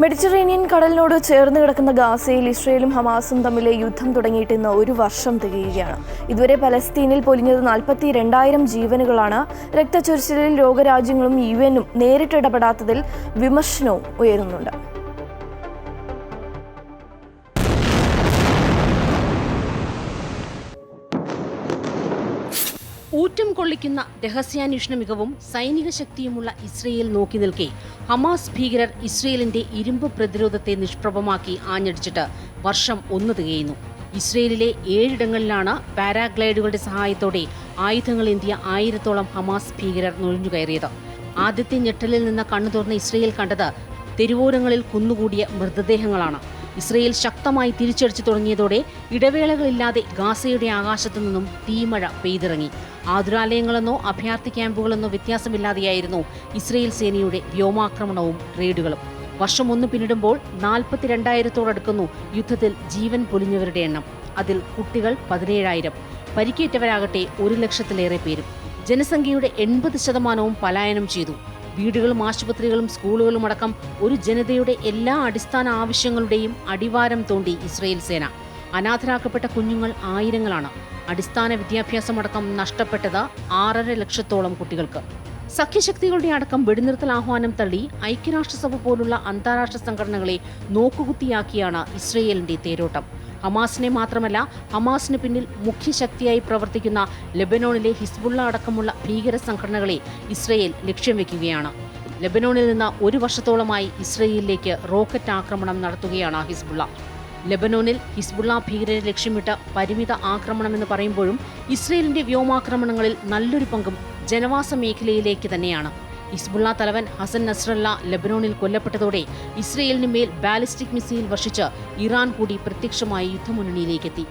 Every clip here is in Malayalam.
മെഡിറ്ററേനിയൻ കടലിനോട് ചേർന്ന് കിടക്കുന്ന ഗാസയിൽ ഇസ്രയേലും ഹമാസും തമ്മിലെ യുദ്ധം തുടങ്ങിയിട്ട് ഇന്ന് ഒരു വർഷം തികയുകയാണ്. ഇതുവരെ പലസ്തീനിൽ പൊലിഞ്ഞത് നാൽപ്പത്തി രണ്ടായിരം ജീവനുകളാണ്. രക്തച്ചൊരിച്ചിലിൽ ലോകരാജ്യങ്ങളും യു എനും നേരിട്ടിടപെടാത്തതിൽ വിമർശനവും ഉയരുന്നുണ്ട്. ഊറ്റം കൊള്ളിക്കുന്ന രഹസ്യാന്വേഷണ മികവും സൈനിക ശക്തിയുമുള്ള ഇസ്രയേൽ നോക്കി നിൽക്കെ. ഹമാസ് ഭീകരർ ഇസ്രയേലിന്റെ ഇരുമ്പ് പ്രതിരോധത്തെ നിഷ്പ്രഭമാക്കി ആഞ്ഞടിച്ചിട്ട് വർഷം ഒന്ന് തികയുന്നു. ഇസ്രയേലിലെ ഏഴിടങ്ങളിലാണ് പാരാഗ്ലൈഡുകളുടെ സഹായത്തോടെ ആയുധങ്ങൾ ഇന്ത്യ ആയിരത്തോളം ഹമാസ് ഭീകരർ നുഴഞ്ഞുകയറിയത് ആദ്യത്തെ ഞെട്ടലിൽ നിന്ന് കണ്ണു തുറന്ന ഇസ്രയേൽ കണ്ടത് തെരുവോരങ്ങളിൽ കുന്നുകൂടിയ മൃതദേഹങ്ങളാണ്. ഇസ്രയേൽ ശക്തമായി തിരിച്ചടിച്ചു തുടങ്ങിയതോടെ ഇടവേളകളില്ലാതെ ഗാസയുടെ ആകാശത്തു നിന്നും തീമഴ പെയ്തിറങ്ങി. ആതുരാലയങ്ങളെന്നോ അഭയാർത്ഥി ക്യാമ്പുകളെന്നോ വ്യത്യാസമില്ലാതെയായിരുന്നു ഇസ്രയേൽ സേനയുടെ വ്യോമാക്രമണവും റെയ്ഡുകളും. വർഷം ഒന്ന് പിന്നിടുമ്പോൾ നാൽപ്പത്തിരണ്ടായിരത്തോടടുക്കുന്നു യുദ്ധത്തിൽ ജീവൻ പൊലിഞ്ഞവരുടെ എണ്ണം. അതിൽ കുട്ടികൾ പതിനേഴായിരം. പരിക്കേറ്റവരാകട്ടെ ഒരു ലക്ഷത്തിലേറെ പേരും. ജനസംഖ്യയുടെ എൺപത് ശതമാനവും പലായനം ചെയ്തു. വീടുകളും ആശുപത്രികളും സ്കൂളുകളും അടക്കം ഒരു ജനതയുടെ എല്ലാ അടിസ്ഥാന ആവശ്യങ്ങളുടെയും അടിവാരം തോണ്ടി ഇസ്രയേൽ സേന. അനാഥരാക്കപ്പെട്ട കുഞ്ഞുങ്ങൾ ആയിരങ്ങളാണ്. അടിസ്ഥാന വിദ്യാഭ്യാസമടക്കം നഷ്ടപ്പെട്ടത് ആറര ലക്ഷത്തോളം കുട്ടികൾക്ക്. സഖ്യശക്തികളുടെ അടക്കം വെടിനിർത്തൽ ആഹ്വാനം തള്ളി ഐക്യരാഷ്ട്രസഭ പോലുള്ള അന്താരാഷ്ട്ര സംഘടനകളെ നോക്കുകുത്തിയാക്കിയാണ് ഇസ്രയേലിന്റെ തേരോട്ടം. ഹമാസിനെ മാത്രമല്ല ഹമാസിന് പിന്നിൽ മുഖ്യശക്തിയായി പ്രവർത്തിക്കുന്ന ലെബനോണിലെ ഹിസ്ബുള്ള അടക്കമുള്ള ഭീകര സംഘടനകളെ ഇസ്രയേൽ ലക്ഷ്യം വെക്കുകയാണ്. ലെബനോണിൽ നിന്ന് ഒരു വർഷത്തോളമായി ഇസ്രയേലിലേക്ക് റോക്കറ്റ് ആക്രമണം നടത്തുകയാണ് ഹിസ്ബുള്ള. ലെബനോനിൽ ഹിസ്ബുള്ള ഭീകരരെ ലക്ഷ്യമിട്ട പരിമിത ആക്രമണമെന്ന് പറയുമ്പോഴും ഇസ്രയേലിന്റെ വ്യോമാക്രമണങ്ങളിൽ നല്ലൊരു പങ്കും ജനവാസ മേഖലയിലേക്ക് തന്നെയാണ്. ഹിസ്ബുള്ള തലവൻ ഹസൻ നസ്രല്ല ലെബനോണിൽ കൊല്ലപ്പെട്ടതോടെ ഇസ്രയേലിന് മേൽ ബാലിസ്റ്റിക് മിസൈൽ വർഷിച്ച് ഇറാൻ കൂടി പ്രത്യക്ഷമായി യുദ്ധമുന്നണിയിലേക്കെത്തി.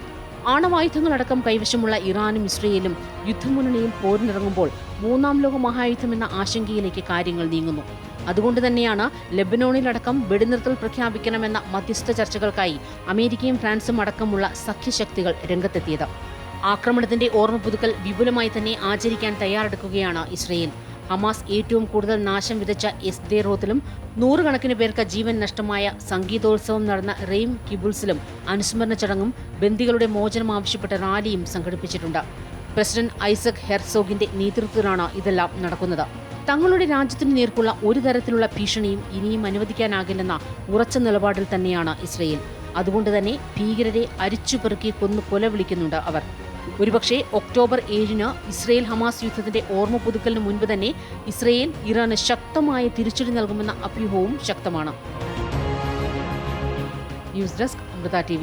ആണവായുധങ്ങളടക്കം കൈവശമുള്ള ഇറാനും ഇസ്രയേലും യുദ്ധമുന്നണിയിൽ പോരിനിറങ്ങുമ്പോൾ മൂന്നാം ലോക മഹായുദ്ധമെന്ന ആശങ്കയിലേക്ക് കാര്യങ്ങൾ നീങ്ങുന്നു. അതുകൊണ്ട് തന്നെയാണ് ലെബനോണിലടക്കം വെടിനിർത്തൽ പ്രഖ്യാപിക്കണമെന്ന മധ്യസ്ഥ ചർച്ചകൾക്കായി അമേരിക്കയും ഫ്രാൻസും അടക്കമുള്ള സഖ്യശക്തികൾ രംഗത്തെത്തിയത്. ആക്രമണത്തിന്റെ ഓർമ്മ പുതുക്കൽ വിപുലമായി തന്നെ ആചരിക്കാൻ തയ്യാറെടുക്കുകയാണ് ഇസ്രയേൽ. ഹമാസ് ഏറ്റവും കൂടുതൽ നാശം വിതച്ച എസ് ദേറോത്തിലും നൂറുകണക്കിന് പേർക്ക് ജീവൻ നഷ്ടമായ സംഗീതോത്സവം നടന്ന റെയിം കിബുൾസിലും അനുസ്മരണ ചടങ്ങും ബന്ദികളുടെ മോചനം ആവശ്യപ്പെട്ട റാലിയും സംഘടിപ്പിച്ചിട്ടുണ്ട്. പ്രസിഡന്റ് ഐസക് ഹെർസോഗിന്റെ നേതൃത്വത്തിലാണ് ഇതെല്ലാം നടക്കുന്നത്. തങ്ങളുടെ രാജ്യത്തിന് നേർക്കുള്ള ഒരു തരത്തിലുള്ള ഭീഷണിയും ഇനിയും അനുവദിക്കാനാകില്ലെന്ന ഉറച്ച നിലപാടിൽ തന്നെയാണ് ഇസ്രയേൽ. അതുകൊണ്ട് തന്നെ ഭീകരരെ അരിച്ചുപെറുക്കി കൊന്നു കൊല വിളിക്കുന്നുണ്ട് അവർ. ഒരുപക്ഷെ ഒക്ടോബർ ഏഴിന് ഇസ്രയേൽ ഹമാസ് യുദ്ധത്തിന്റെ ഓർമ്മ പുതുക്കലിന് മുൻപ് തന്നെ ഇസ്രയേൽ ഇറാന് ശക്തമായ തിരിച്ചടി നൽകുമെന്ന അഭ്യൂഹവും ശക്തമാണ്. News desk Amrita T